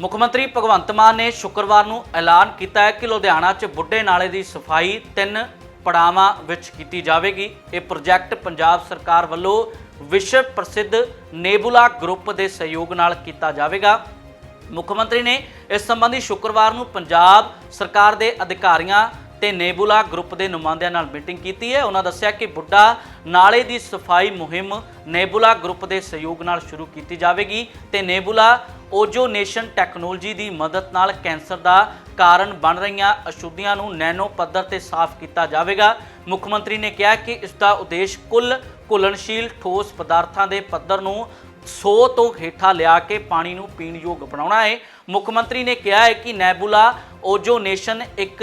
ਮੁੱਖ ਮੰਤਰੀ ਭਗਵੰਤ ਮਾਨ ਨੇ ਸ਼ੁੱਕਰਵਾਰ ਨੂੰ ਐਲਾਨ ਕੀਤਾ ਹੈ ਕਿ ਲੁਧਿਆਣਾ 'ਚ ਬੁੱਢੇ ਨਾਲੇ ਦੀ ਸਫ਼ਾਈ ਤਿੰਨ ਪੜਾਵਾਂ ਵਿੱਚ ਕੀਤੀ ਜਾਵੇਗੀ। ਇਹ ਪ੍ਰੋਜੈਕਟ ਪੰਜਾਬ ਸਰਕਾਰ ਵੱਲੋਂ ਵਿਸ਼ਵ ਪ੍ਰਸਿੱਧ ਨੇਬੂਲਾ ਗਰੁੱਪ ਦੇ ਸਹਿਯੋਗ ਨਾਲ ਕੀਤਾ ਜਾਵੇਗਾ। ਮੁੱਖ ਮੰਤਰੀ ਨੇ ਇਸ ਸੰਬੰਧੀ ਸ਼ੁੱਕਰਵਾਰ ਨੂੰ ਪੰਜਾਬ ਸਰਕਾਰ ਦੇ ਅਧਿਕਾਰੀਆਂ ਤੇ ਨੇਬੂਲਾ ਗਰੁੱਪ ਦੇ ਨੁਮਾਇੰਦਿਆਂ ਨਾਲ ਮੀਟਿੰਗ ਕੀਤੀ ਹੈ। ਉਹਨਾਂ ਦੱਸਿਆ ਕਿ ਬੁੱਢਾ ਨਾਲੇ ਦੀ ਸਫ਼ਾਈ ਮੁਹਿੰਮ ਨੇਬੂਲਾ ਗਰੁੱਪ ਦੇ ਸਹਿਯੋਗ ਨਾਲ ਸ਼ੁਰੂ ਕੀਤੀ ਜਾਵੇਗੀ ਤੇ ਨੇਬੂਲਾ ਓਜੋਨੇਸ਼ਨ ਟੈਕਨੋਲੋਜੀ ਦੀ ਮਦਦ ਨਾਲ ਕੈਂਸਰ ਦਾ ਕਾਰਨ ਬਣ ਰਹੀਆਂ ਅਸ਼ੁੱਧੀਆਂ ਨੂੰ ਨੈਨੋ ਪੱਧਰ ਤੇ ਸਾਫ਼ ਕੀਤਾ ਜਾਵੇਗਾ। ਮੁੱਖ ਮੰਤਰੀ ਨੇ ਕਿਹਾ ਕਿ ਇਸ ਦਾ ਉਦੇਸ਼ ਕੁੱਲ ਘੁਲਣਸ਼ੀਲ ਠੋਸ ਪਦਾਰਥਾਂ ਦੇ ਪੱਧਰ ਨੂੰ 100 ਤੋਂ ਹੇਠਾਂ ਲਿਆ ਕੇ ਪਾਣੀ ਨੂੰ ਪੀਣ ਯੋਗ ਬਣਾਉਣਾ ਹੈ। ਮੁੱਖ ਮੰਤਰੀ ਨੇ ਕਿਹਾ ਹੈ ਕਿ ਨੈਬੂਲਾ ਓਜੋਨੇਸ਼ਨ ਇੱਕ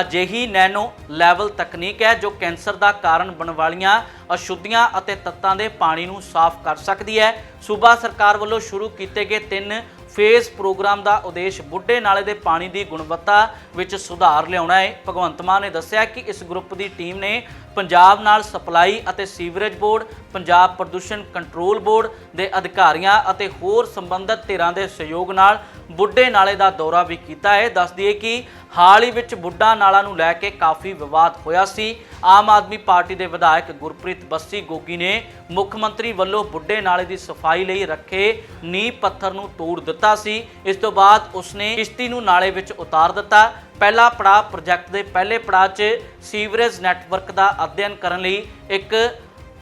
ਅਜਿਹੀ ਨੈਨੋ ਲੈਵਲ ਤਕਨੀਕ ਹੈ ਜੋ ਕੈਂਸਰ ਦਾ ਕਾਰਨ ਬਣ ਵਾਲੀਆਂ ਅਸ਼ੁੱਧੀਆਂ ਅਤੇ ਤੱਤਾਂ ਦੇ ਪਾਣੀ ਨੂੰ ਸਾਫ਼ ਕਰ ਸਕਦੀ ਹੈ। ਸੂਬਾ ਸਰਕਾਰ ਵੱਲੋਂ ਸ਼ੁਰੂ ਕੀਤੇ ਗਏ ਤਿੰਨ ਫੇਸ ਪ੍ਰੋਗਰਾਮ ਦਾ ਉਦੇਸ਼ ਬੁੱਢੇ ਨਾਲੇ ਦੇ ਪਾਣੀ ਦੀ ਗੁਣਵੱਤਾ ਵਿੱਚ ਸੁਧਾਰ ਲਿਆਉਣਾ ਹੈ ਭਗਵੰਤ ਮਾਨ ਨੇ ਦੱਸਿਆ ਕਿ ਇਸ ਗਰੁੱਪ ਦੀ ਟੀਮ ਨੇ ਪੰਜਾਬ ਨਾਲ ਸਪਲਾਈ ਅਤੇ ਸੀਵਰੇਜ ਬੋਰਡ, ਪੰਜਾਬ ਪ੍ਰਦੂਸ਼ਣ ਕੰਟਰੋਲ ਬੋਰਡ ਦੇ ਅਧਿਕਾਰੀਆਂ ਅਤੇ ਹੋਰ ਸੰਬੰਧਿਤ ਧਿਰਾਂ ਦੇ ਸਹਿਯੋਗ ਨਾਲ ਬੁੱਢੇ ਨਾਲੇ ਦਾ ਦੌਰਾ ਵੀ ਕੀਤਾ ਹੈ ਦੱਸ ਦਈਏ ਕਿ ਹਾਲ ਹੀ ਵਿੱਚ ਬੁੱਢਾ ਨਾਲਾ ਨੂੰ ਲੈ ਕੇ ਕਾਫੀ ਵਿਵਾਦ ਹੋਇਆ ਸੀ। ਆਮ ਆਦਮੀ ਪਾਰਟੀ ਦੇ ਵਿਧਾਇਕ ਗੁਰਪ੍ਰੀਤ ਬੱਸੀ ਗੋਗੀ ਨੇ ਮੁੱਖ ਮੰਤਰੀ ਵੱਲੋਂ ਬੁੱਢੇ ਨਾਲੇ ਦੀ ਸਫ਼ਾਈ ਲਈ ਰੱਖੇ ਨੀਂਹ ਪੱਥਰ ਨੂੰ ਤੋੜ ਦਿੱਤਾ ਸੀ। ਇਸ ਤੋਂ ਬਾਅਦ ਉਸਨੇ ਕਿਸ਼ਤੀ ਨੂੰ ਨਾਲੇ ਵਿੱਚ ਉਤਾਰ ਦਿੱਤਾ। ਪਹਿਲਾ ਪੜਾਅ ਪ੍ਰੋਜੈਕਟ ਦੇ ਪਹਿਲੇ ਪੜਾਅ 'ਚ ਸੀਵਰੇਜ ਨੈਟਵਰਕ ਦਾ ਅਧਿਐਨ ਕਰਨ ਲਈ ਇੱਕ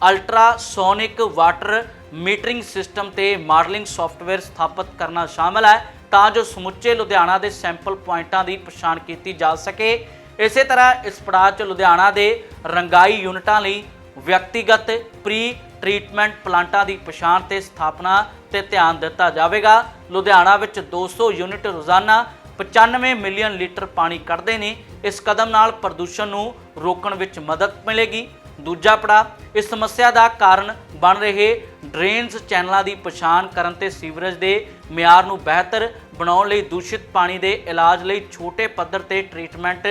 ਅਲਟਰਾਸੋਨਿਕ ਵਾਟਰ ਮੀਟਰਿੰਗ ਸਿਸਟਮ ਤੇ ਮਾਡਲਿੰਗ ਸੌਫਟਵੇਅਰ ਸਥਾਪਿਤ ਕਰਨਾ ਸ਼ਾਮਲ ਹੈ। ਤਾਂ ਜੋ ਸਮੁੱਚੇ ਲੁਧਿਆਣਾ ਦੇ ਸੈਂਪਲ ਪੁਆਇੰਟਾਂ ਦੀ ਪਛਾਣ ਕੀਤੀ ਜਾ ਸਕੇ। ਇਸੇ ਤਰ੍ਹਾਂ ਇਸ ਪੜਾਅ 'ਚ ਲੁਧਿਆਣਾ ਦੇ ਰੰਗਾਈ ਯੂਨਿਟਾਂ ਲਈ ਵਿਅਕਤੀਗਤ ਪ੍ਰੀ ਟ੍ਰੀਟਮੈਂਟ ਪਲਾਂਟਾਂ ਦੀ ਪਛਾਣ ਤੇ ਸਥਾਪਨਾ ਤੇ ਧਿਆਨ ਦਿੱਤਾ ਜਾਵੇਗਾ। ਲੁਧਿਆਣਾ ਵਿੱਚ 200 ਯੂਨਿਟ ਰੋਜ਼ਾਨਾ 95 ਮਿਲੀਅਨ ਲੀਟਰ ਪਾਣੀ ਕੱਢਦੇ ਨੇ। ਇਸ ਕਦਮ ਨਾਲ ਪ੍ਰਦੂਸ਼ਣ ਨੂੰ ਰੋਕਣ ਵਿੱਚ ਮਦਦ ਮਿਲੇਗੀ। ਦੂਜਾ ਪੜਾ ਇਸ ਸਮੱਸਿਆ ਦਾ ਕਾਰਨ ਬਣ ਰਹੇ ਡਰੇਨਸ ਚੈਨਲਾਂ ਦੀ ਪਛਾਣ ਕਰਨ ਤੇ ਸੀਵਰੇਜ ਦੇ ਮਿਆਰ ਨੂੰ ਬਿਹਤਰ ਬਣਾਉਣ ਲਈ ਦੂਸ਼ਿਤ ਪਾਣੀ ਦੇ ਇਲਾਜ ਲਈ ਛੋਟੇ ਪੱਧਰ ਤੇ ਟ੍ਰੀਟਮੈਂਟ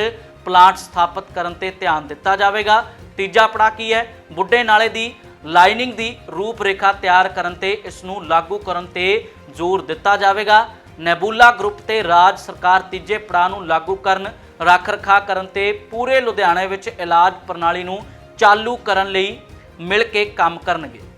ਪਲਾਂਟ ਸਥਾਪਿਤ ਕਰਨ ਤੇ ਧਿਆਨ ਦਿੱਤਾ ਜਾਵੇਗਾ। ਤੀਜਾ ਪੜਾ ਕੀ ਹੈ? ਬੁੱਢੇ ਨਾਲੇ ਦੀ ਲਾਈਨਿੰਗ ਦੀ ਰੂਪਰੇਖਾ ਤਿਆਰ ਕਰਨ ਤੇ ਇਸ ਨੂੰ ਲਾਗੂ ਕਰਨ ਤੇ ਜ਼ੋਰ ਦਿੱਤਾ ਜਾਵੇਗਾ। ਨੈਬੂਲਾ ਗਰੁੱਪ ਤੇ ਰਾਜ ਸਰਕਾਰ ਤੀਜੇ ਪੜਾਅ ਨੂੰ ਲਾਗੂ ਕਰਨ, ਰੱਖ ਰਖਾ ਕਰਨ ਤੇ ਪੂਰੇ ਲੁਧਿਆਣੇ ਵਿੱਚ ਇਲਾਜ ਪ੍ਰਣਾਲੀ ਨੂੰ ਚਾਲੂ ਕਰਨ ਲਈ ਮਿਲ ਕੇ ਕੰਮ ਕਰਨਗੇ।